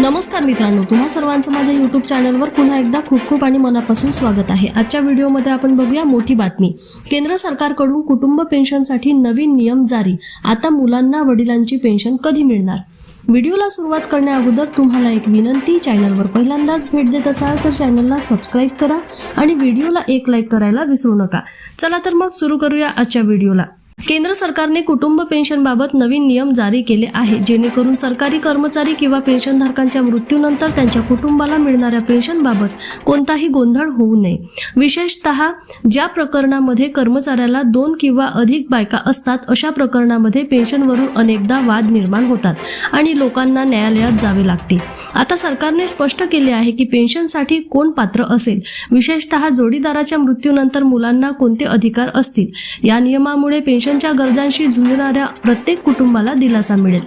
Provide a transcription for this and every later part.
नमस्कार मित्रांनो तुम्हा सर्वांचं माझ्या युट्यूब चॅनलवर पुन्हा एकदा खूप खूप आणि मनापासून स्वागत आहे. आजच्या व्हिडिओमध्ये आपण बघूया मोठी बातमी. केंद्र सरकारकडून कुटुंब पेन्शनसाठी नवीन नियम जारी. आता मुलांना वडिलांची पेन्शन कधी मिळणार? व्हिडिओला सुरुवात करण्या अगोदर तुम्हाला एक विनंती चॅनलवर पहिल्यांदाच भेट देत असाल तर चॅनलला सबस्क्राईब करा आणि व्हिडिओला एक लाईक करायला विसरू नका. चला तर मग सुरू करूया आजच्या व्हिडिओला. केंद्र सरकारने कुटुंब पेन्शनबाबत नवीन नियम जारी केले आहे. जेणेकरून सरकारी कर्मचारी किंवा पेन्शनधारकांच्या मृत्यूनंतर त्यांच्या कुटुंबाला मिळणाऱ्या पेन्शनबाबत कोणताही गोंधळ होऊ नये. विशेषतः ज्या प्रकरणामध्ये कर्मचाऱ्याला दोन किंवा अधिक बायका असतात अशा प्रकरणामध्ये पेन्शनवरून अनेकदा वाद निर्माण होतात आणि लोकांना न्यायालयात जावे लागते. आता सरकारने स्पष्ट केले आहे की पेन्शनसाठी कोण पात्र असेल? विशेषतः जोडीदाराच्या मृत्यूनंतर मुलांना कोणते अधिकार असतील? या नियमामुळे पेन्शन पेन्शनच्या गरजांशी झुंजणाऱ्या प्रत्येक कुटुंबाला दिलासा मिळेल.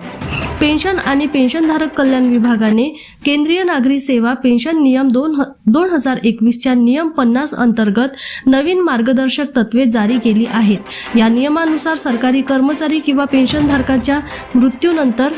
पेन्शन आणि पेन्शनधारक कल्याण विभागाने केंद्रीय नागरी सेवा पेन्शन नियम दोन दोन हजार एकवीसच्या नियम पन्नास अंतर्गत नवीन मार्गदर्शक तत्वे जारी केली आहेत. या नियमानुसार सरकारी कर्मचारी किंवा पेन्शनधारकाच्या मृत्यूनंतर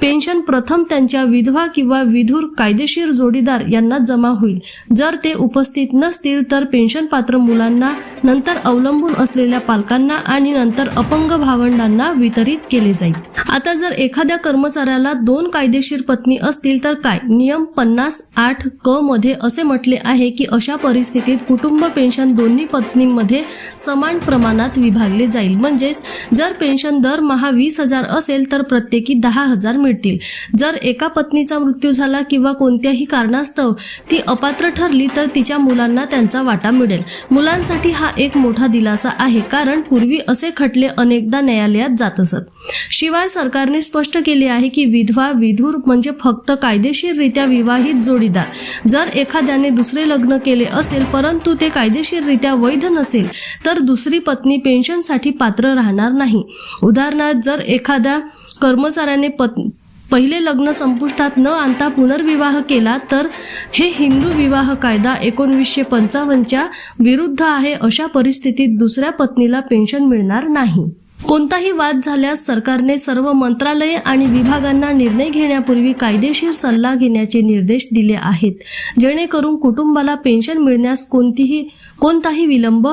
पेन्शन प्रथम त्यांच्या विधवा किंवा विधूर कायदेशीर जोडीदार यांना जमा होईल. जर ते उपस्थित नसतील तर पेन्शन पात्र मुलांना नंतर अवलंबून असलेल्या पालकांना आणि नंतर अपंग भावंडांना वितरित केले जाईल. आता जर एखाद्या कर्मचाऱ्याला दोन कायदेशीर पत्नी असतील तर काय? नियम पन्नास आठ क मध्ये असे म्हटले आहे की अशा परिस्थितीत कुटुंब पेन्शन दोन्ही पत्नींमध्ये समान प्रमाणात विभागले जाईल. म्हणजेच जर पेन्शन दरमहा वीस हजार असेल तर प्रत्येकी दहा हजार मिळतील. जर एका पत्नीचा मृत्यू झाला किंवा कोणत्याही कारणास्तव ती अपात्र ठरली तर तिच्या मुलांना त्यांचा वाटा मिळेल. मुलांसाठी हा एक मोठा दिलासा आहे कारण पूर्वी असे खटले अनेकदा न्यायालयात जात असत. शिवाय सरकारने स्पष्ट केले आहे की विधवा विधूर म्हणजे फक्त कायदेशीररित्या विवाहित जोडीदार. जर एखाद्याने दुसरे लग्न केले असेल परंतु ते कायदेशीररित्या वैध नसेल तर दुसरी पत्नी पेन्शनसाठी पात्र राहणार नाही. उदाहरणार्थ जर एखाद्या कर्मचाऱ्याने पत् पहिले लग्न संपुष्टात न आणता पुनर्विवाह केला तर हे हिंदू विवाह कायदा एकोणवीसशे पंचावन्नच्या विरुद्ध आहे अशा परिस्थितीत दुसऱ्या पत्नीला पेन्शन मिळणार नाही. कोणताही वाद झाल्यास सरकारने सर्व मंत्रालये आणि विभागांना निर्णय घेण्यापूर्वी कायदेशीर सल्ला घेण्याचे निर्देश दिले आहेत. जेणेकरून कुटुंबाला पेन्शन मिळण्यास कोणतीही कोणताही विलंब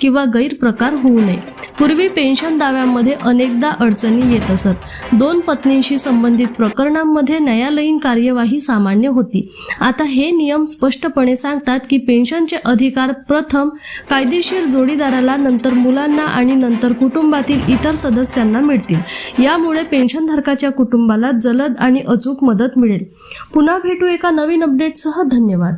किंवा गैरप्रकार होऊ नये. पूर्वी पेन्शन दाव्यामध्ये अनेकदा अडचणी येत असत. दोन पत्नींशी संबंधित प्रकरणांमध्ये न्यायालयीन कार्यवाही सामान्य होती. आता हे नियम स्पष्टपणे सांगतात की पेन्शनचे अधिकार प्रथम कायदेशीर जोडीदाराला नंतर मुलांना आणि नंतर कुटुंबातील इतर सदस्यांना मिळतील. यामुळे पेन्शनधारकाच्या कुटुंबाला जलद आणि अचूक मदत मिळेल. पुन्हा भेटू एका नवीन अपडेटसह. धन्यवाद.